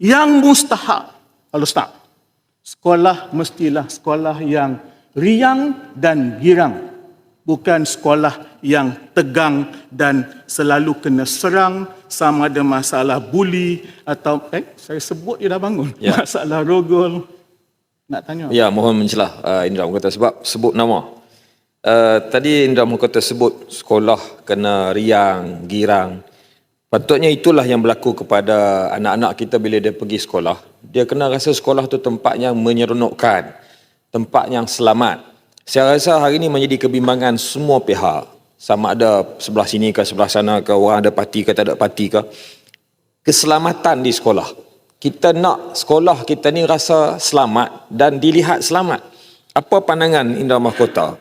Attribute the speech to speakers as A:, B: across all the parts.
A: Yang mustahak, kalau start, sekolah mestilah sekolah yang riang dan girang. Bukan sekolah yang tegang dan selalu kena serang sama ada masalah buli atau eh saya sebut dia dah bangun
B: Ya.
A: masalah rogol nak tanya
B: Ya, mohon mencelah uh, Indra Mahkota sebab sebut nama. Uh, tadi Indra Mahkota sebut sekolah kena riang, girang. Patutnya itulah yang berlaku kepada anak-anak kita bila dia pergi sekolah. Dia kena rasa sekolah tu tempat yang menyeronokkan, tempat yang selamat. Saya rasa hari ini menjadi kebimbangan semua pihak. Sama ada sebelah sini ke sebelah sana ke, orang ada parti ke tak ada parti ke. Keselamatan di sekolah. Kita nak sekolah kita ni rasa selamat dan dilihat selamat. Apa pandangan Indra Mahkota?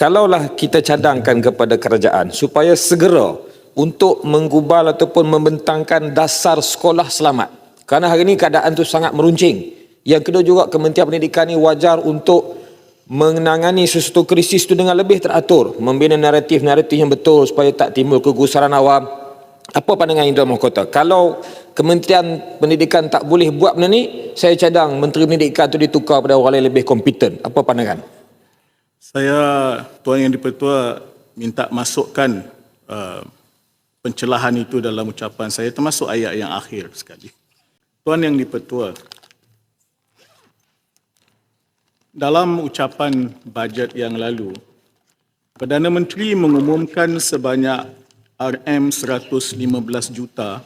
B: Kalaulah kita cadangkan kepada kerajaan supaya segera untuk menggubal ataupun membentangkan dasar sekolah selamat. Kerana hari ini keadaan tu sangat meruncing. Yang kedua juga Kementerian Pendidikan ni wajar untuk menangani sesuatu krisis itu dengan lebih teratur, membina naratif-naratif yang betul supaya tak timbul kegusaran awam. Apa pandangan Indra Mahkota? Kalau Kementerian Pendidikan tak boleh buat benda ni, saya cadang Menteri Pendidikan tu ditukar pada orang lain lebih kompeten. Apa pandangan?
A: Saya Tuan Yang Dipertua minta masukkan uh, pencelahan itu dalam ucapan saya termasuk ayat yang akhir sekali. Tuan Yang Dipertua, dalam ucapan bajet yang lalu, Perdana Menteri mengumumkan sebanyak RM115 juta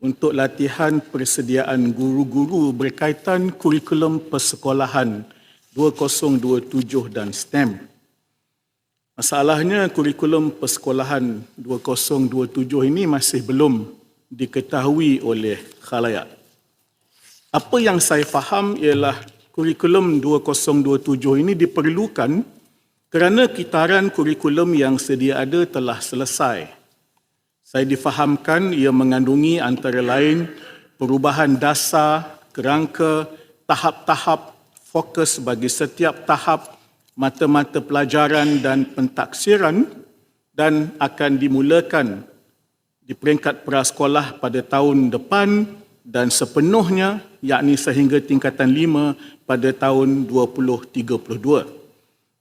A: untuk latihan persediaan guru-guru berkaitan kurikulum persekolahan 2027 dan STEM. Masalahnya kurikulum persekolahan 2027 ini masih belum diketahui oleh khalayak. Apa yang saya faham ialah kurikulum 2027 ini diperlukan kerana kitaran kurikulum yang sedia ada telah selesai. Saya difahamkan ia mengandungi antara lain perubahan dasar, kerangka, tahap-tahap fokus bagi setiap tahap mata-mata pelajaran dan pentaksiran dan akan dimulakan di peringkat prasekolah pada tahun depan dan sepenuhnya yakni sehingga tingkatan 5 pada tahun 2032.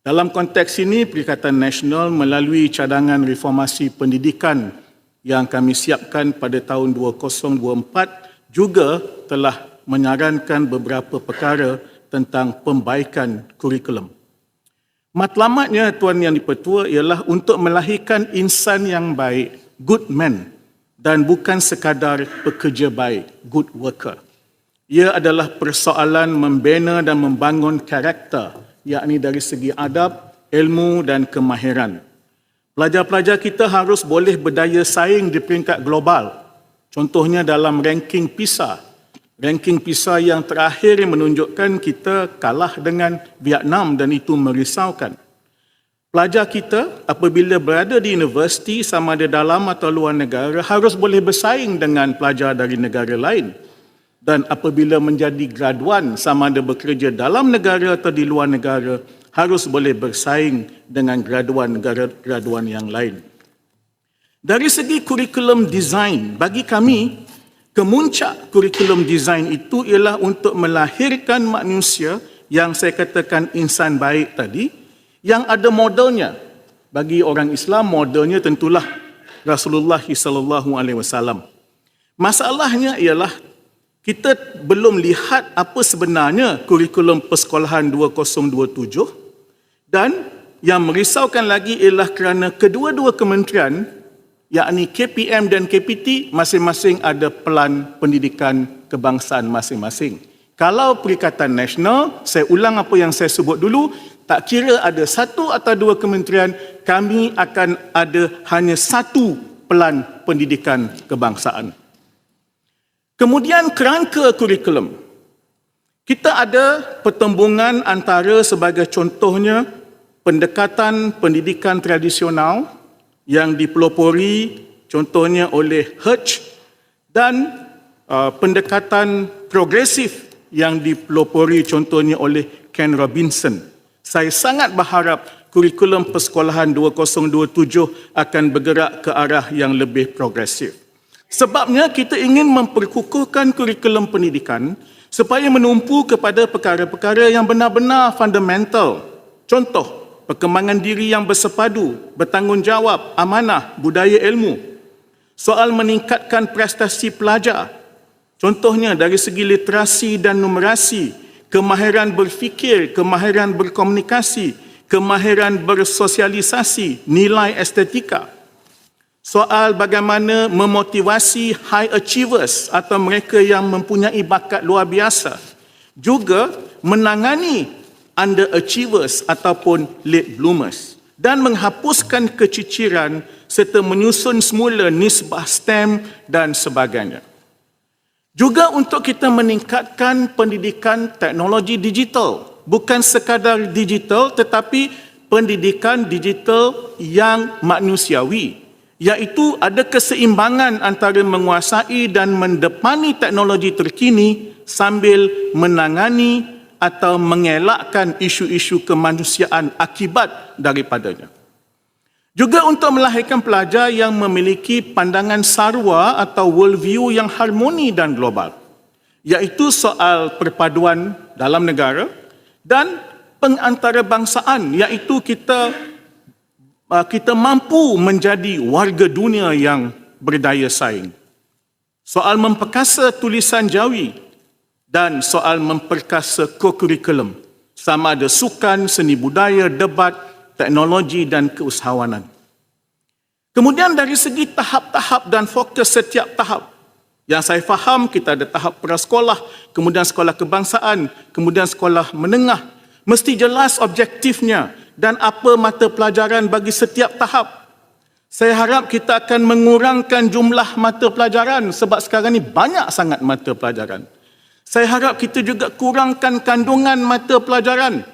A: Dalam konteks ini, Perikatan Nasional melalui cadangan reformasi pendidikan yang kami siapkan pada tahun 2024 juga telah menyarankan beberapa perkara tentang pembaikan kurikulum. Matlamatnya Tuan Yang Dipertua ialah untuk melahirkan insan yang baik, good man dan bukan sekadar pekerja baik, good worker. Ia adalah persoalan membina dan membangun karakter yakni dari segi adab, ilmu dan kemahiran. Pelajar-pelajar kita harus boleh berdaya saing di peringkat global. Contohnya dalam ranking PISA. Ranking PISA yang terakhir menunjukkan kita kalah dengan Vietnam dan itu merisaukan. Pelajar kita apabila berada di universiti sama ada dalam atau luar negara harus boleh bersaing dengan pelajar dari negara lain. Dan apabila menjadi graduan sama ada bekerja dalam negara atau di luar negara harus boleh bersaing dengan graduan-graduan yang lain. Dari segi kurikulum design, bagi kami, kemuncak kurikulum design itu ialah untuk melahirkan manusia yang saya katakan insan baik tadi, yang ada modelnya. Bagi orang Islam, modelnya tentulah Rasulullah sallallahu alaihi wasallam. Masalahnya ialah kita belum lihat apa sebenarnya kurikulum persekolahan 2027 dan yang merisaukan lagi ialah kerana kedua-dua kementerian yakni KPM dan KPT masing-masing ada pelan pendidikan kebangsaan masing-masing. Kalau Perikatan Nasional, saya ulang apa yang saya sebut dulu, tak kira ada satu atau dua kementerian, kami akan ada hanya satu pelan pendidikan kebangsaan. Kemudian kerangka kurikulum. Kita ada pertembungan antara sebagai contohnya pendekatan pendidikan tradisional yang dipelopori contohnya oleh Hirsch dan uh, pendekatan progresif yang dipelopori contohnya oleh Ken Robinson. Saya sangat berharap kurikulum persekolahan 2027 akan bergerak ke arah yang lebih progresif. Sebabnya kita ingin memperkukuhkan kurikulum pendidikan supaya menumpu kepada perkara-perkara yang benar-benar fundamental. Contoh, perkembangan diri yang bersepadu, bertanggungjawab, amanah, budaya ilmu. Soal meningkatkan prestasi pelajar. Contohnya dari segi literasi dan numerasi, kemahiran berfikir, kemahiran berkomunikasi, kemahiran bersosialisasi, nilai estetika soal bagaimana memotivasi high achievers atau mereka yang mempunyai bakat luar biasa juga menangani underachievers ataupun late bloomers dan menghapuskan keciciran serta menyusun semula nisbah STEM dan sebagainya. Juga untuk kita meningkatkan pendidikan teknologi digital. Bukan sekadar digital tetapi pendidikan digital yang manusiawi iaitu ada keseimbangan antara menguasai dan mendepani teknologi terkini sambil menangani atau mengelakkan isu-isu kemanusiaan akibat daripadanya. Juga untuk melahirkan pelajar yang memiliki pandangan sarwa atau worldview yang harmoni dan global, iaitu soal perpaduan dalam negara dan pengantarabangsaan, iaitu kita uh, kita mampu menjadi warga dunia yang berdaya saing. Soal memperkasa tulisan Jawi dan soal memperkasa kokurikulum sama ada sukan, seni budaya, debat, teknologi dan keusahawanan. Kemudian dari segi tahap-tahap dan fokus setiap tahap, yang saya faham kita ada tahap prasekolah, kemudian sekolah kebangsaan, kemudian sekolah menengah. Mesti jelas objektifnya dan apa mata pelajaran bagi setiap tahap. Saya harap kita akan mengurangkan jumlah mata pelajaran sebab sekarang ni banyak sangat mata pelajaran. Saya harap kita juga kurangkan kandungan mata pelajaran.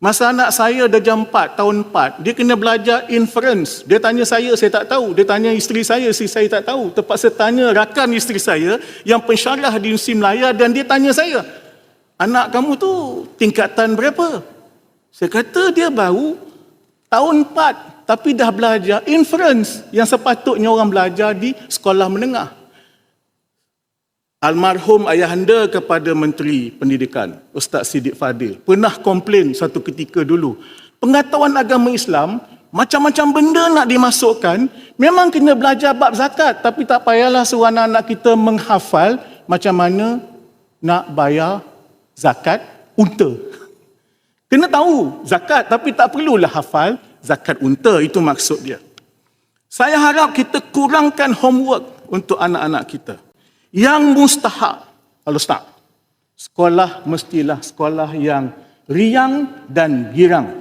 A: Masa anak saya dah jam 4, tahun 4, dia kena belajar inference. Dia tanya saya, saya tak tahu. Dia tanya isteri saya, si saya tak tahu. Terpaksa tanya rakan isteri saya yang pensyarah di Universiti Melaya dan dia tanya saya, anak kamu tu tingkatan berapa? Saya kata dia baru tahun 4 tapi dah belajar inference yang sepatutnya orang belajar di sekolah menengah. Almarhum ayahanda kepada Menteri Pendidikan, Ustaz Siddiq Fadil, pernah komplain satu ketika dulu. Pengetahuan agama Islam, macam-macam benda nak dimasukkan, memang kena belajar bab zakat. Tapi tak payahlah suruh anak-anak kita menghafal macam mana nak bayar zakat unta. Kena tahu zakat tapi tak perlulah hafal zakat unta itu maksud dia. Saya harap kita kurangkan homework untuk anak-anak kita. Yang mustahak, kalau tak, sekolah mestilah sekolah yang riang dan girang.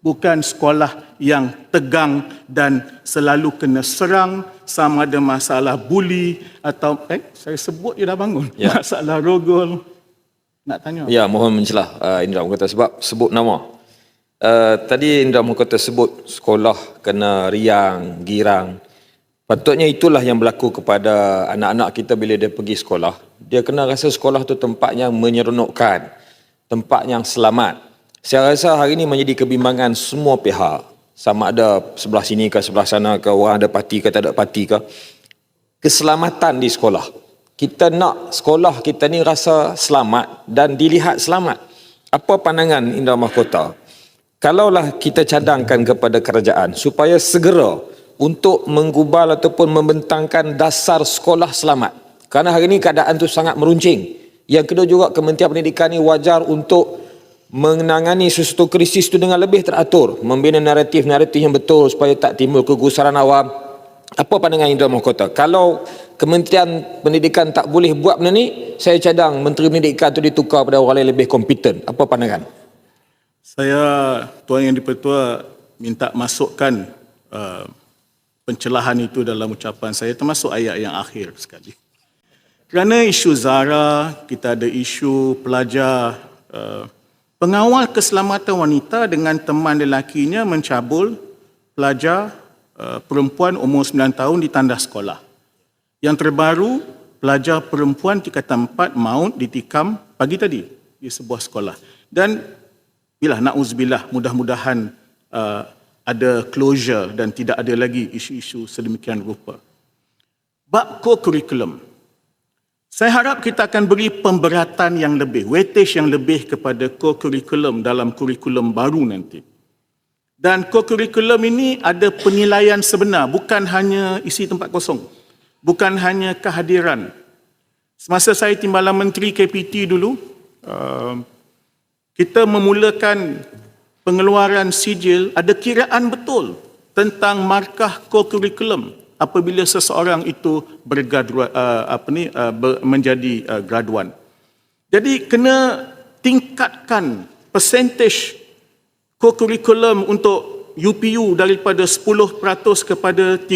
A: Bukan sekolah yang tegang dan selalu kena serang sama ada masalah buli atau, eh, saya sebut dia dah bangun.
B: Ya.
A: Masalah rogol, nak tanya.
B: Ya, mohon mencelah uh, Indra Mahkota sebab sebut nama. Uh, tadi Indra Mahkota sebut sekolah kena riang, girang. Patutnya itulah yang berlaku kepada anak-anak kita bila dia pergi sekolah. Dia kena rasa sekolah tu tempat yang menyeronokkan, tempat yang selamat. Saya rasa hari ini menjadi kebimbangan semua pihak. Sama ada sebelah sini ke sebelah sana ke orang ada parti ke tak ada parti ke. Keselamatan di sekolah kita nak sekolah kita ni rasa selamat dan dilihat selamat. Apa pandangan Indra Mahkota? Kalaulah kita cadangkan kepada kerajaan supaya segera untuk menggubal ataupun membentangkan dasar sekolah selamat. Kerana hari ini keadaan tu sangat meruncing. Yang kedua juga Kementerian Pendidikan ni wajar untuk menangani sesuatu krisis itu dengan lebih teratur. Membina naratif-naratif yang betul supaya tak timbul kegusaran awam. Apa pandangan Indra Mahkota? Kalau Kementerian Pendidikan tak boleh buat benda ni, saya cadang Menteri Pendidikan tu ditukar pada orang yang lebih kompeten. Apa pandangan?
A: Saya, Tuan Yang Dipertua, minta masukkan uh, pencelahan itu dalam ucapan saya, termasuk ayat yang akhir sekali. Kerana isu Zara, kita ada isu pelajar uh, pengawal keselamatan wanita dengan teman lelakinya mencabul pelajar uh, perempuan umur 9 tahun di tandas sekolah. Yang terbaru, pelajar perempuan tingkatan 4 maut ditikam pagi tadi di sebuah sekolah. Dan bila na'uzubillah mudah-mudahan uh, ada closure dan tidak ada lagi isu-isu sedemikian rupa. Bab co-curriculum. Saya harap kita akan beri pemberatan yang lebih, weightage yang lebih kepada co-curriculum dalam kurikulum baru nanti. Dan co-curriculum ini ada penilaian sebenar, bukan hanya isi tempat kosong. Bukan hanya kehadiran. Semasa saya timbalan menteri KPT dulu, uh, kita memulakan pengeluaran sijil, ada kiraan betul tentang markah co-curriculum apabila seseorang itu bergadua, uh, apa ni uh, ber, menjadi uh, graduan. Jadi kena tingkatkan percentage co-curriculum untuk UPU daripada 10% kepada 30%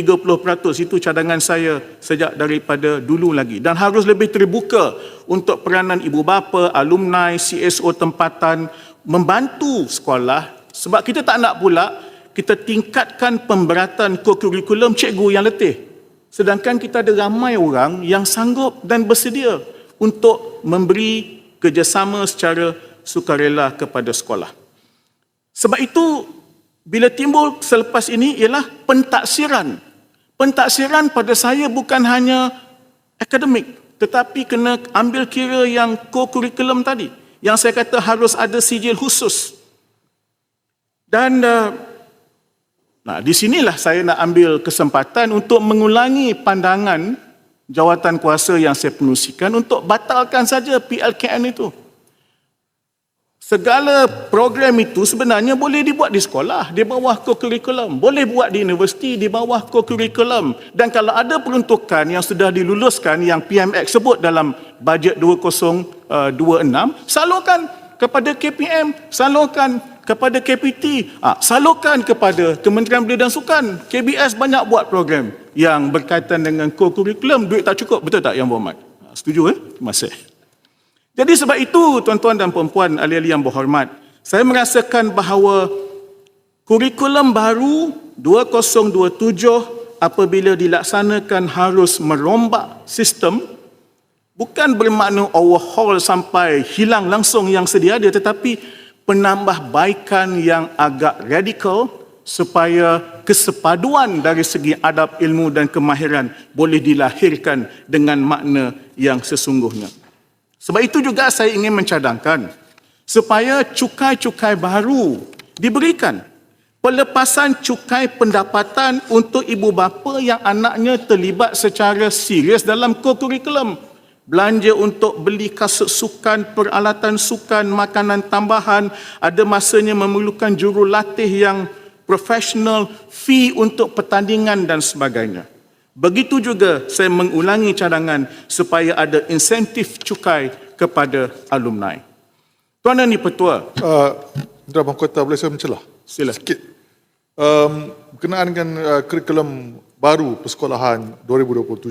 A: itu cadangan saya sejak daripada dulu lagi dan harus lebih terbuka untuk peranan ibu bapa, alumni, CSO tempatan membantu sekolah sebab kita tak nak pula kita tingkatkan pemberatan co-curriculum cikgu yang letih. Sedangkan kita ada ramai orang yang sanggup dan bersedia untuk memberi kerjasama secara sukarela kepada sekolah. Sebab itu, bila timbul selepas ini ialah pentaksiran. Pentaksiran pada saya bukan hanya akademik, tetapi kena ambil kira yang co-curriculum tadi. Yang saya kata harus ada sijil khusus. Dan uh, Nah, di sinilah saya nak ambil kesempatan untuk mengulangi pandangan jawatan kuasa yang saya pengusikan untuk batalkan saja PLKN itu. Segala program itu sebenarnya boleh dibuat di sekolah, di bawah co-curriculum. Boleh buat di universiti, di bawah co-curriculum. Dan kalau ada peruntukan yang sudah diluluskan yang PMX sebut dalam bajet 2026, salurkan kepada KPM, salurkan kepada KPT, ah, salurkan kepada Kementerian Belia dan Sukan. KBS banyak buat program yang berkaitan dengan co-curriculum, duit tak cukup, betul tak Yang Berhormat? Ah, setuju eh? Terima kasih. Jadi sebab itu tuan-tuan dan puan-puan ahli-ahli yang berhormat, saya merasakan bahawa kurikulum baru 2027 apabila dilaksanakan harus merombak sistem bukan bermakna overhaul sampai hilang langsung yang sedia ada tetapi penambahbaikan yang agak radikal supaya kesepaduan dari segi adab ilmu dan kemahiran boleh dilahirkan dengan makna yang sesungguhnya. Sebab itu juga saya ingin mencadangkan supaya cukai-cukai baru diberikan. Pelepasan cukai pendapatan untuk ibu bapa yang anaknya terlibat secara serius dalam co-curriculum belanja untuk beli kasut sukan, peralatan sukan, makanan tambahan, ada masanya memerlukan jurulatih yang profesional, fee untuk pertandingan dan sebagainya. Begitu juga saya mengulangi cadangan supaya ada insentif cukai kepada alumni. Tuan dan Petua.
C: Uh, Mahkota, boleh saya mencelah?
A: Sila.
C: Sikit. Um, berkenaan dengan uh, kurikulum baru persekolahan 2027,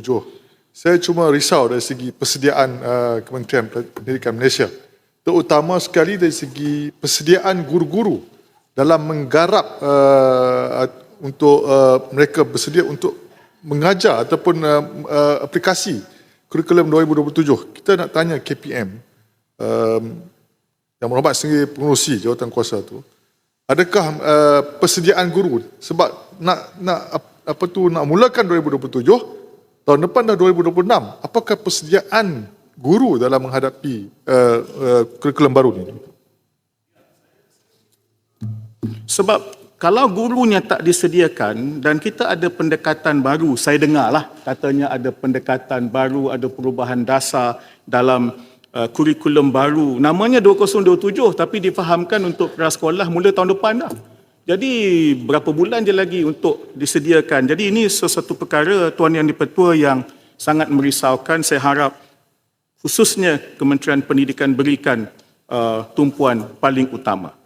C: saya cuma risau dari segi persediaan uh, Kementerian Pendidikan Malaysia. Terutama sekali dari segi persediaan guru-guru dalam menggarap uh, untuk uh, mereka bersedia untuk mengajar ataupun uh, uh, aplikasi kurikulum 2027. Kita nak tanya KPM um, yang berhormat sendiri pengurusi jawatan kuasa tu adakah uh, persediaan guru sebab nak nak apa tu nak mulakan 2027 tahun depan dah 2026 apakah persediaan guru dalam menghadapi uh, uh, kurikulum baru ni
A: sebab kalau gurunya tak disediakan dan kita ada pendekatan baru saya dengarlah katanya ada pendekatan baru ada perubahan dasar dalam uh, kurikulum baru namanya 2027 tapi difahamkan untuk prasekolah mula tahun depan dah jadi berapa bulan je lagi untuk disediakan. Jadi ini sesuatu perkara Tuan Yang Dipertua yang sangat merisaukan. Saya harap khususnya Kementerian Pendidikan berikan uh, tumpuan paling utama.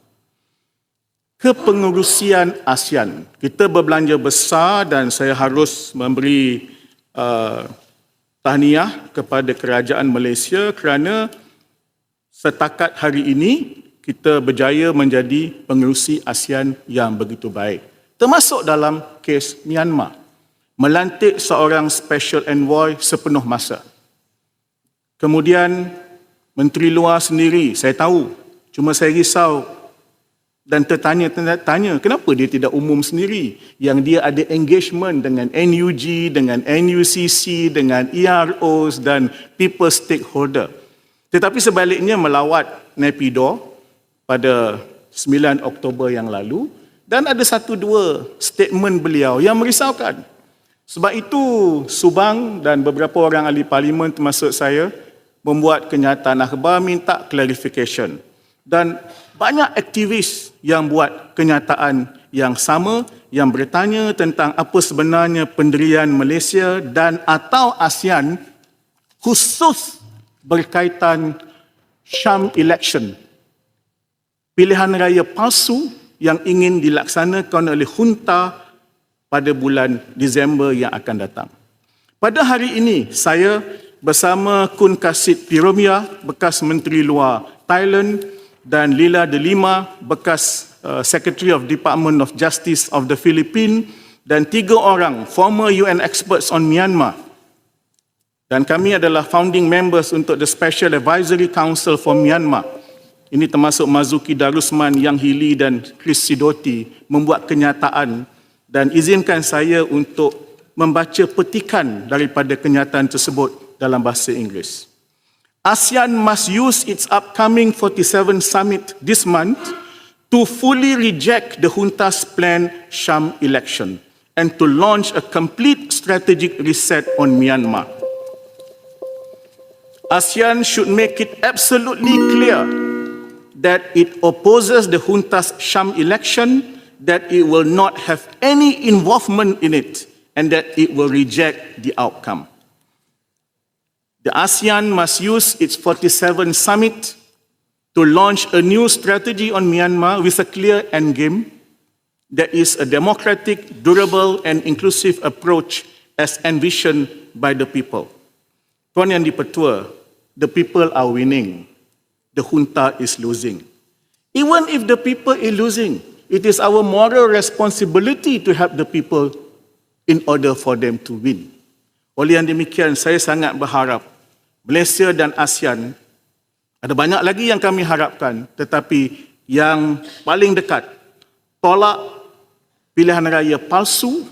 A: Kepengurusian ASEAN. Kita berbelanja besar dan saya harus memberi uh, tahniah kepada kerajaan Malaysia kerana setakat hari ini kita berjaya menjadi pengerusi ASEAN yang begitu baik. Termasuk dalam kes Myanmar. Melantik seorang special envoy sepenuh masa. Kemudian Menteri Luar sendiri, saya tahu, cuma saya risau dan tertanya-tanya kenapa dia tidak umum sendiri yang dia ada engagement dengan NUG, dengan NUCC, dengan EROs dan people stakeholder. Tetapi sebaliknya melawat Nepido pada 9 Oktober yang lalu dan ada satu dua statement beliau yang merisaukan. Sebab itu Subang dan beberapa orang ahli parlimen termasuk saya membuat kenyataan akhbar minta clarification. Dan banyak aktivis yang buat kenyataan yang sama yang bertanya tentang apa sebenarnya pendirian Malaysia dan atau ASEAN khusus berkaitan Sham election. Pilihan raya palsu yang ingin dilaksanakan oleh junta pada bulan Disember yang akan datang. Pada hari ini, saya bersama Kun Kasit Piromia, bekas Menteri Luar Thailand dan Lila De Lima, bekas uh, Secretary of Department of Justice of the Philippines dan tiga orang former UN experts on Myanmar. Dan kami adalah founding members untuk the Special Advisory Council for Myanmar. Ini termasuk Mazuki Darusman, Yang Hili dan Chris Sidoti membuat kenyataan dan izinkan saya untuk membaca petikan daripada kenyataan tersebut dalam bahasa Inggeris. ASEAN must use its upcoming 47 summit this month to fully reject the junta's planned Sham election and to launch a complete strategic reset on Myanmar. ASEAN should make it absolutely clear that it opposes the junta's Sham election, that it will not have any involvement in it, and that it will reject the outcome. The ASEAN must use its 47 summit to launch a new strategy on Myanmar with a clear endgame that is a democratic, durable, and inclusive approach as envisioned by the people. Tuan Yang Dipertua, the people are winning, the junta is losing. Even if the people is losing, it is our moral responsibility to help the people in order for them to win. Oleh yang demikian, saya sangat berharap Malaysia dan ASEAN ada banyak lagi yang kami harapkan, tetapi yang paling dekat, tolak pilihan raya palsu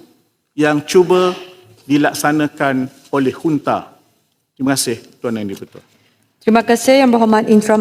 A: yang cuba dilaksanakan oleh junta. Terima kasih Tuan Yang Dipertua.
D: Terima kasih Yang Berhormat Indra